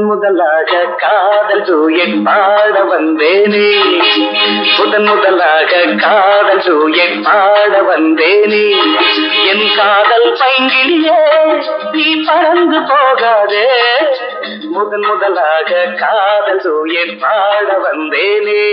முதன் முதலாக காதல் ஜூயட் பாட வந்தேனே. முதன் முதலாக காதல் ஜூயட் பாட வந்தேனே. என் காதல் பைங்கிலியே நீ பறந்து போகாதே. முதன் முதலாக காதல் ஜூயட் பாட வந்தேனே.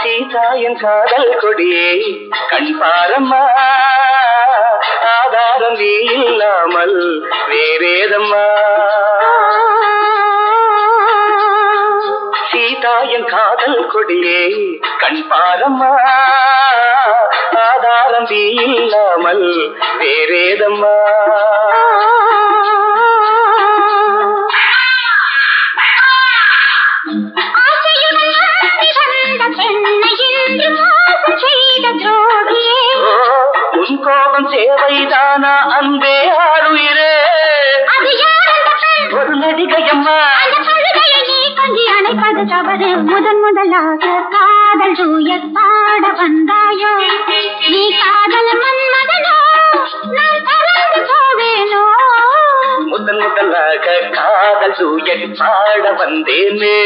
சீதாயின் காதல் கொடியே கண் பாரம்மா ஆதாரம் நீ இல்லாமல் வேறேதம்மா சீதாயின் காதல் கொடியே கண் பாரம்மா. ஆதாரம் நீ இல்லாமல் வேறேதம்மா உன் கோபம் சேவைதானா அன்பே? செய்தது தவறு முதன் முதலாக காதல் தூயத் பாட வந்தாயோ? நீ காதல் மன்மதனோ நான் பறந்து போவேனோ? முதன் முதலாக காதல் சூயன் பாட வந்தேனே.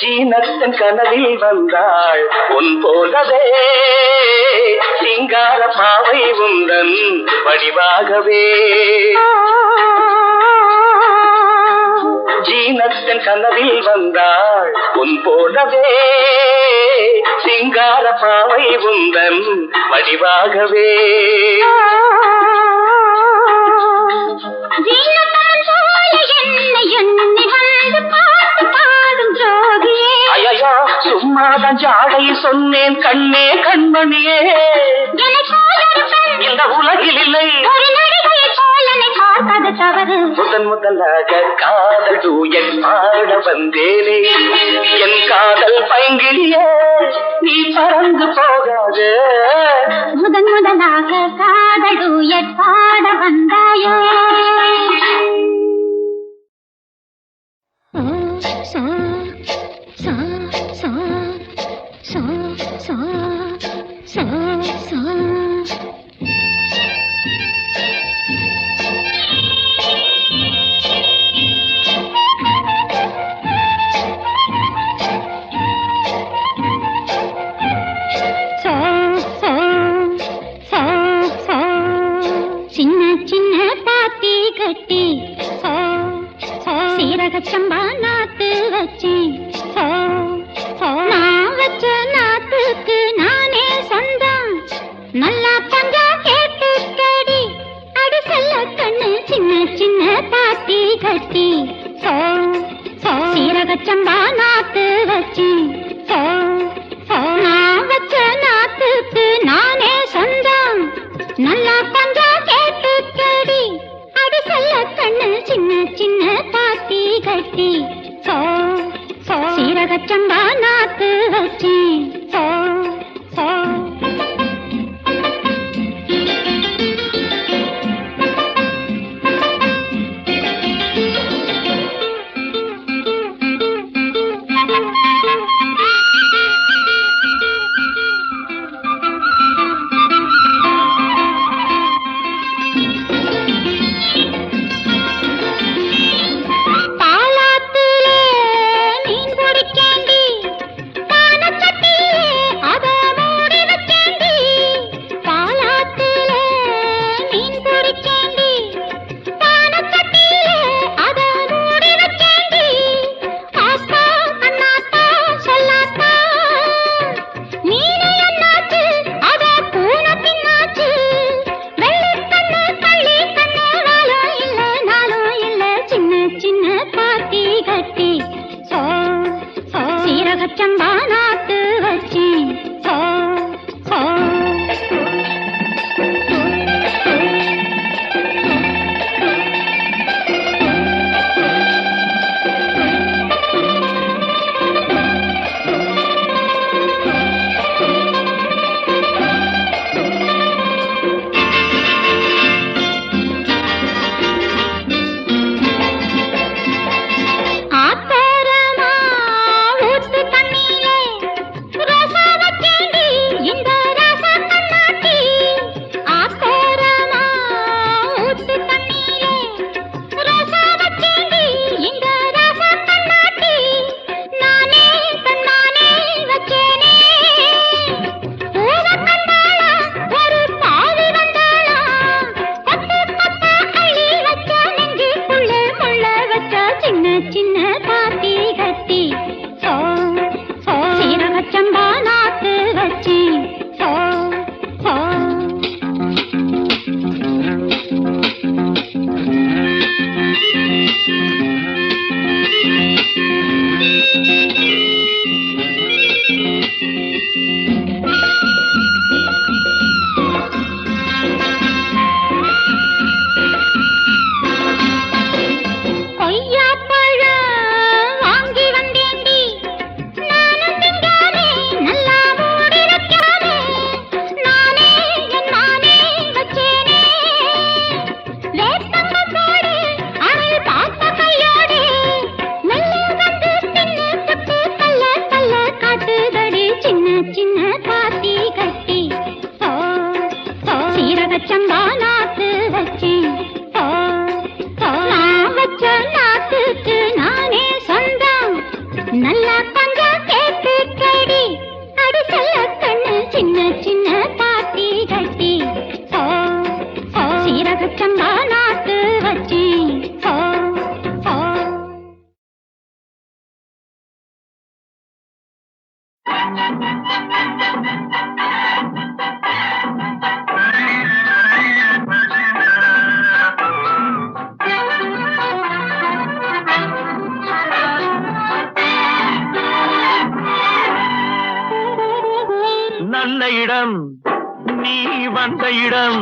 ஜீனத்தன் கனவில் வந்தாள் உன் போலவே சிங்கார பாவை உந்தன் வடிவாகவே. ஜீனத்தன் கனவில் வந்தாள் உன் போலவே சிங்கார பாவை உந்தன் வடிவாகவே. சும்மாதான் ஜாடை சொன்னேன் கண்ணே கண்மணியே இந்த உலகில் இல்லை. முதன் முதலாக காதல் டூயட் பாட வந்தேனே. என் காதல் பைங்கிலியே நீ பறந்து போகாத. முதன் முதலாக காதல் டூயட் பாட வந்தாயே. సా సా సా సా సా సా సా நல்ல இடம் நீ வந்த இடம்.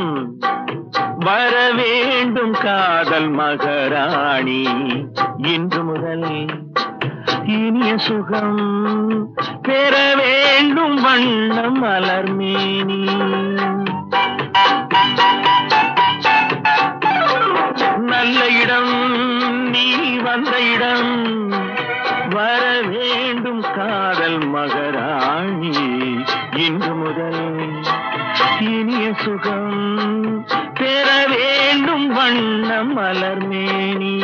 வர வேண்டும் காதல் மகராணி. இன்று முதல் இனிய சுகம் பெற வேண்டும் வண்ணம் மலர்மேனி நல்ல இடம் நீ வந்த இடம். வர வேண்டும் காதல் மகராணி. இன்று முதல் இனிய சுகம் பெற வேண்டும் வண்ணம் மலர்மேனி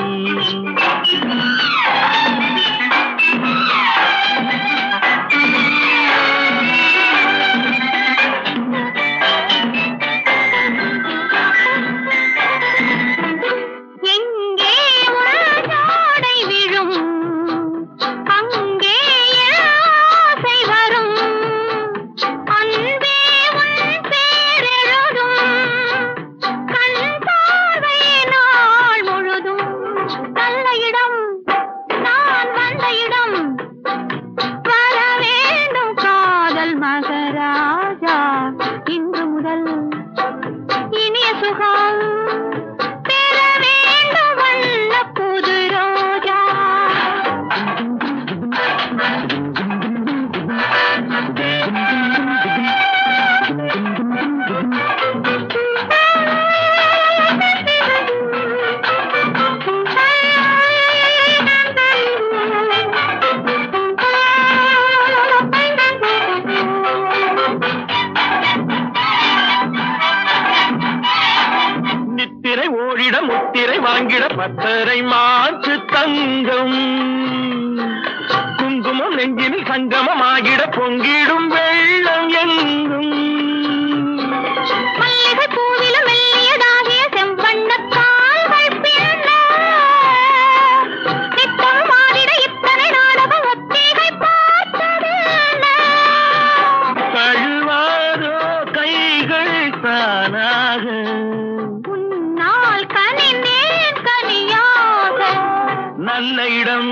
நல்ல இடம்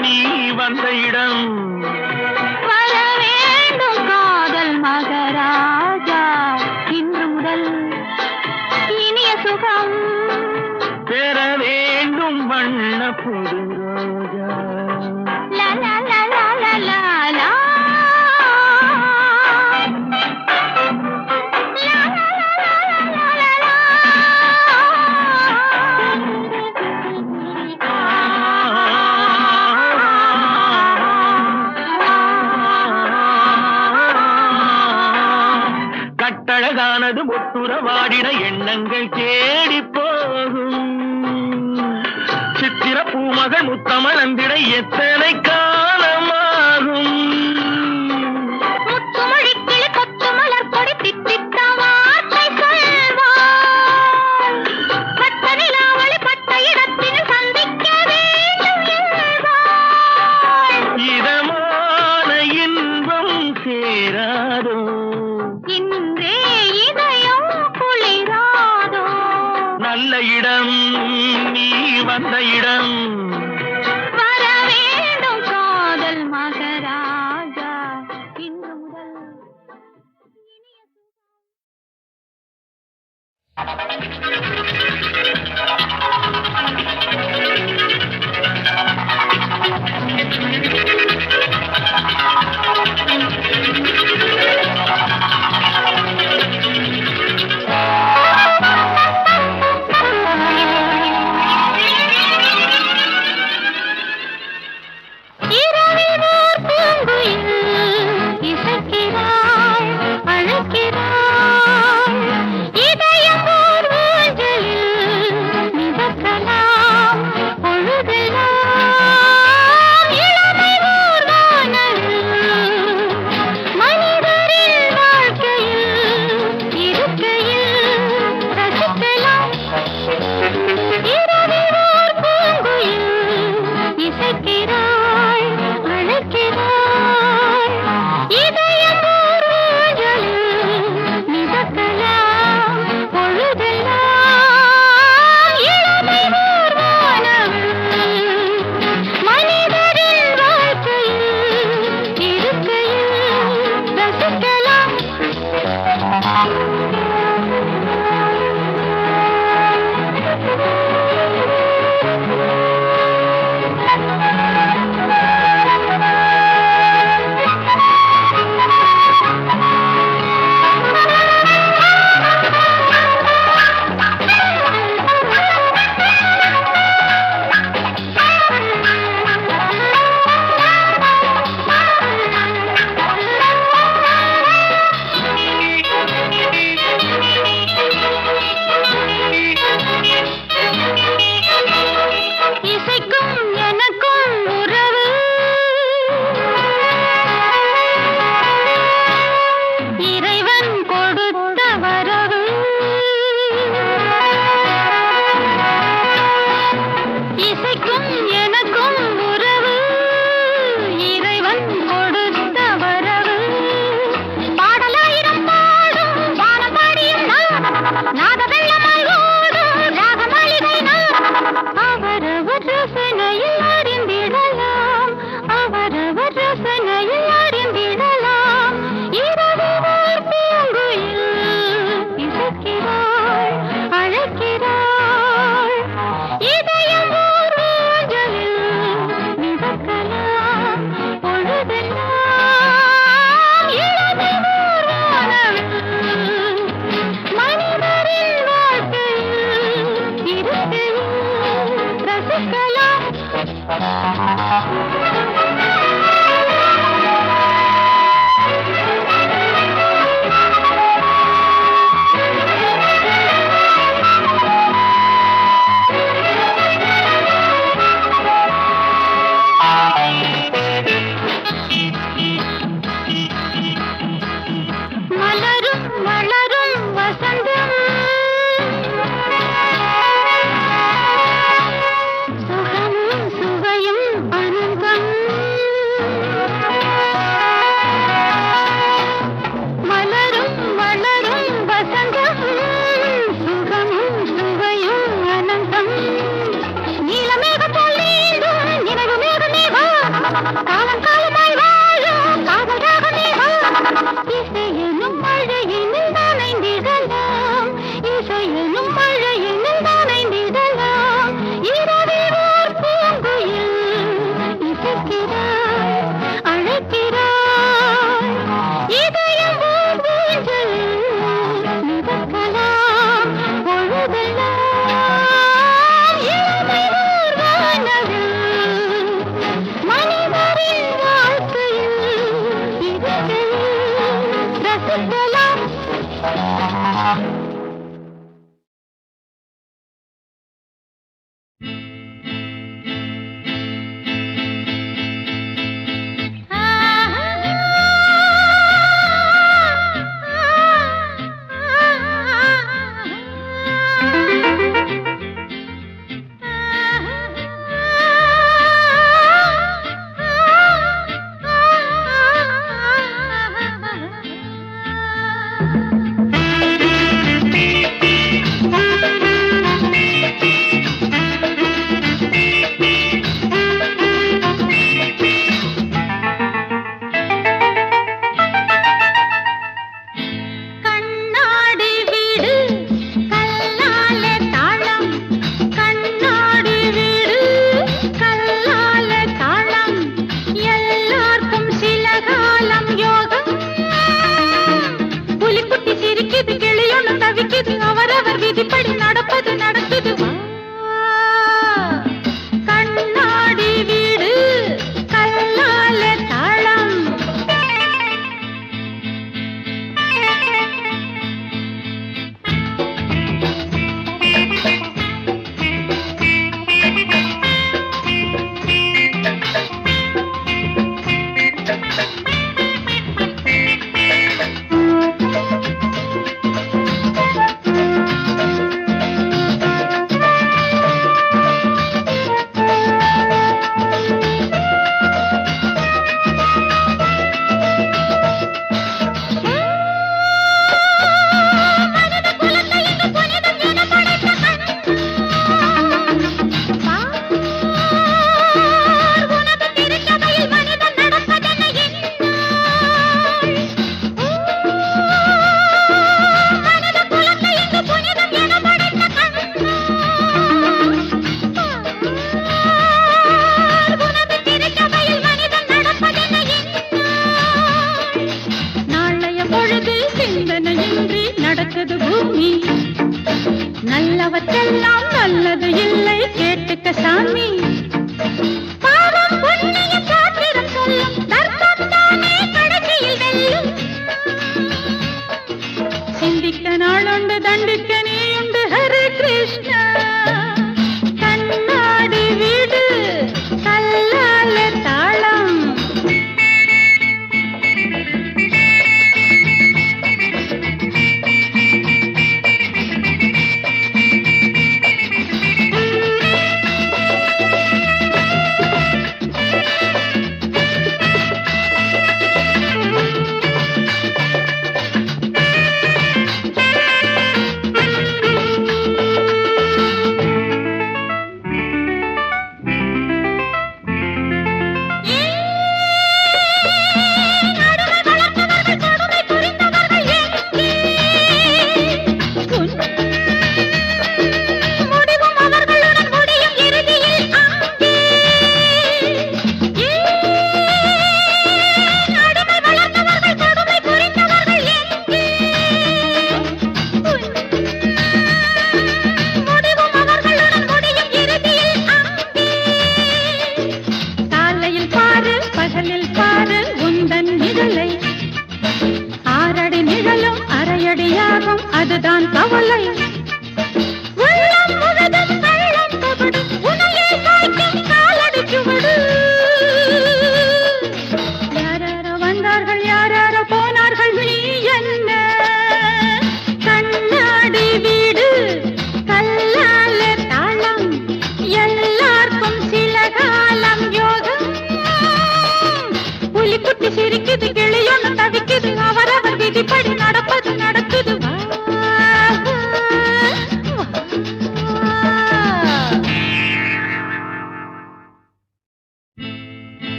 நீ வந்த இடம். வாடின எண்ணங்கள் தேடி போகும். சித்திர பூமகள் முத்தமிழ் அந்திட எத்தனை காலமாகும்? ಇದು அவற்றெல்லாம் நல்லது இல்லை. கேட்டுக்க சாமி.